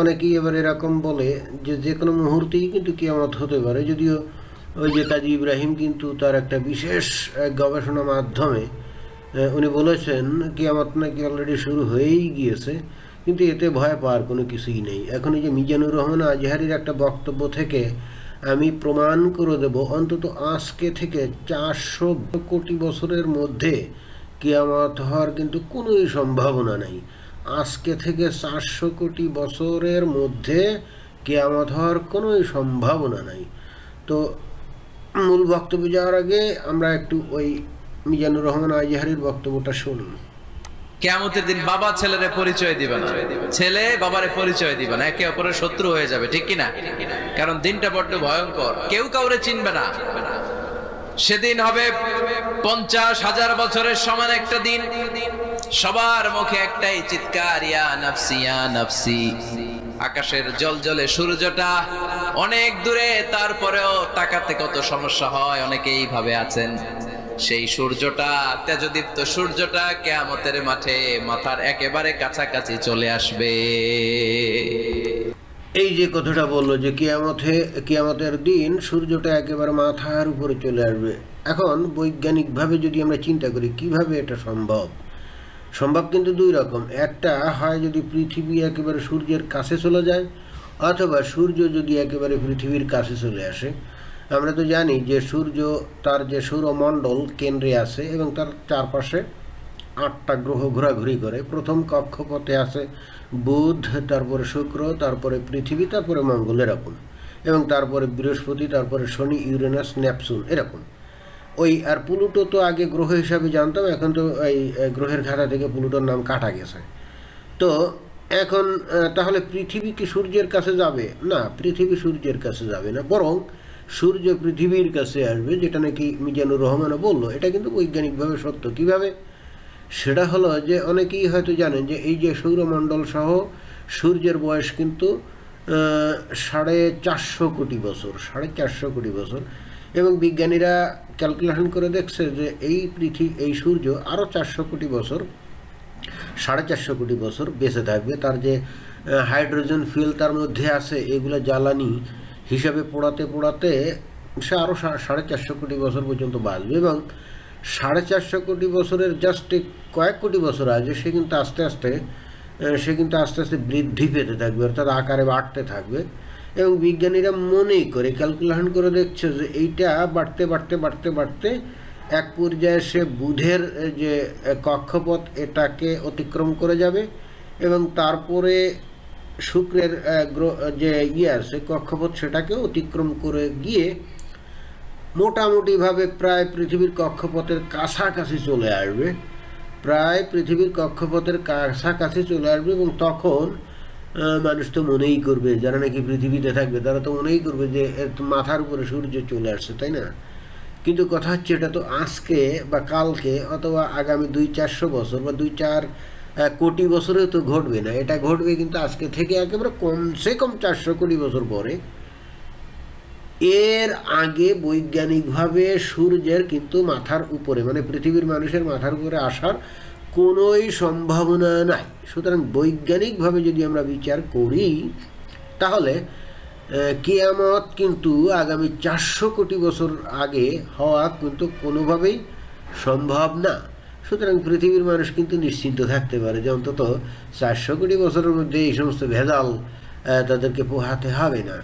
অনেকেই এবার এরকম বলে যে যে কোনো মুহূর্তেই কিন্তু কিয়ামত হতে পারে। যদিও ওই যে কাজী ইব্রাহিম কিন্তু তার একটা বিশেষ গবেষণা মাধ্যমে উনি বলেছেন, কিয়ামত নাকি অলরেডি শুরু হয়েই গিয়েছে, কিন্তু এতে ভয় পাওয়ার কোনো কিছুই নেই। এখন এই যে মিজানুর রহমান আজহারির একটা বক্তব্য থেকে আমি প্রমাণ করে দেব, অন্তত আজকে থেকে চারশো কোটি বছরের মধ্যে কিয়ামত হওয়ার কিন্তু কোনোই সম্ভাবনা নেই। আজকে থেকে চারশো কোটি বছরের মধ্যে কেয়ামত হওয়ার কোনোই সম্ভাবনা নাই। তো মূল বক্তব্য যাওয়ার আগে আমরা একটু ওই মিজানুর রহমান আজহারির বক্তব্যটা শুনি কেমতের দিন বাবা ছেলেরে পরিচয় দিবে না। ছেলে বাবারে পরিচয় দিবে না। একে অপরের শত্রু হয়ে যাবে, ঠিক কিনা? কারণ দিনটা বড্ড ভয়ঙ্কর। কেউ কাউরে চিনবে না। সেদিন হবে পঞ্চাশ হাজার বছরের সমান একটা দিন। সবার মুখে একটাই চিৎকার নাফসি আকাশের জল জলে সূর্যটা অনেক দূরে, তারপরেও তাকাতে কত সমস্যা হয়, অনেকেই ভাবে আছেন। সেই সূর্যটা, তেজদীপ্ত সূর্যটা কেয়ামতের মাঠে মাথার একেবারে কাছাকাছি চলে আসবে। এই যে কথাটা বলল যে কিয়ামতে কিয়ামতের দিন সূর্যটা একেবারে মাথার উপরে চলে আসবে। এখন বৈজ্ঞানিকভাবে যদি আমরা চিন্তা করি, কীভাবে এটা সম্ভব? সম্ভব কিন্তু দুই রকম। একটা হয় যদি পৃথিবী একেবারে সূর্যের কাছে চলে যায়, অথবা সূর্য যদি একেবারে পৃথিবীর কাছে চলে আসে। আমরা তো জানি যে সূর্য তার যে সৌরমণ্ডল কেন্দ্রে আছে এবং তার চারপাশে আটটা গ্রহ ঘোরাঘুরি করে। প্রথম কক্ষপথে আছে বুধ, তারপরে শুক্র, তারপরে পৃথিবী, তারপরে মঙ্গল এরকম। এবং তারপরে বৃহস্পতি, তারপরে শনি, ইউরেনাস ন্যাপসুন এরকম। ওই, আর প্লুটো তো আগে গ্রহ হিসাবে জানতাম, এখন তো এই গ্রহের খাতা থেকে প্লুটোর নাম কাটা গেছে। তো এখন তাহলে পৃথিবী কি সূর্যের কাছে যাবে? না, পৃথিবী সূর্যের কাছে যাবে না। বরং সূর্য পৃথিবীর কাছে আসবে, যেটা নাকি মিজানুর রহমানও বলল। এটা কিন্তু বৈজ্ঞানিকভাবে সত্য। কীভাবে? সেটা হলো যে অনেকেই হয়তো জানেন যে এই যে সৌরমণ্ডল সহ সূর্যের বয়স কিন্তু সাড়ে চারশো কোটি বছর, সাড়ে চারশো কোটি বছর। এবং বিজ্ঞানীরা ক্যালকুলেশন করে দেখছে যে এই পৃথিবী এই সূর্য আরও চারশো কোটি বছর, সাড়ে চারশো কোটি বছর বেঁচে থাকবে। তার যে হাইড্রোজেন ফুয়েল তার মধ্যে আছে, এগুলো জ্বালানি হিসাবে পোড়াতে পোড়াতে সে আরও সাড়ে চারশো কোটি বছর পর্যন্ত বাঁচবে। এবং সাড়ে চারশো কোটি বছরের জাস্ট কয়েক কোটি বছর আগে সে কিন্তু আস্তে আস্তে সে কিন্তু আস্তে আস্তে বৃদ্ধি পেতে থাকবে, অর্থাৎ আকারে বাড়তে থাকবে। এবং বিজ্ঞানীরা মনেই করে ক্যালকুলেশন করে দেখছে যে এইটা বাড়তে বাড়তে বাড়তে বাড়তে এক পর্যায়ে সে বুধের যে কক্ষপথ এটাকে অতিক্রম করে যাবে এবং তারপরে শুক্রের যে ইয়ে আছে কক্ষপথ সেটাকে অতিক্রম করে গিয়ে মোটামুটিভাবে প্রায় পৃথিবীর কক্ষপথের কাছাকাছি চলে আসবে। প্রায় পৃথিবীর কক্ষপথের কাছাকাছি চলে আসবে এবং তখন মানুষ তো মনেই করবে, যারা নাকি পৃথিবীতে থাকবে, তারা তো মনেই করবে যে মাথার উপরে সূর্য চলে আসছে, তাই না? কিন্তু কথা হচ্ছে এটা তো আজকে বা কালকে অথবা আগামী দুই চারশো বছর বা দুই চার কোটি বছরেও তো ঘটবে না। এটা ঘটবে কিন্তু আজকে থেকে একেবারে কমসে কম চারশো কোটি বছর পরে। এর আগে বৈজ্ঞানিকভাবে সূর্যের কিন্তু মাথার উপরে মানে পৃথিবীর মানুষের মাথার উপরে আসার কোনোই সম্ভাবনা নাই। সুতরাং বৈজ্ঞানিকভাবে যদি আমরা বিচার করি, তাহলে কেয়ামত কিন্তু আগামী চারশো কোটি বছর আগে হওয়া কিন্তু কোনোভাবেই সম্ভব না। সুতরাং পৃথিবীর মানুষ কিন্তু নিশ্চিন্ত থাকতে পারে যে অন্তত চারশো কোটি বছরের মধ্যে এই সমস্ত ভেজাল তাদেরকে পোহাতে হবে না।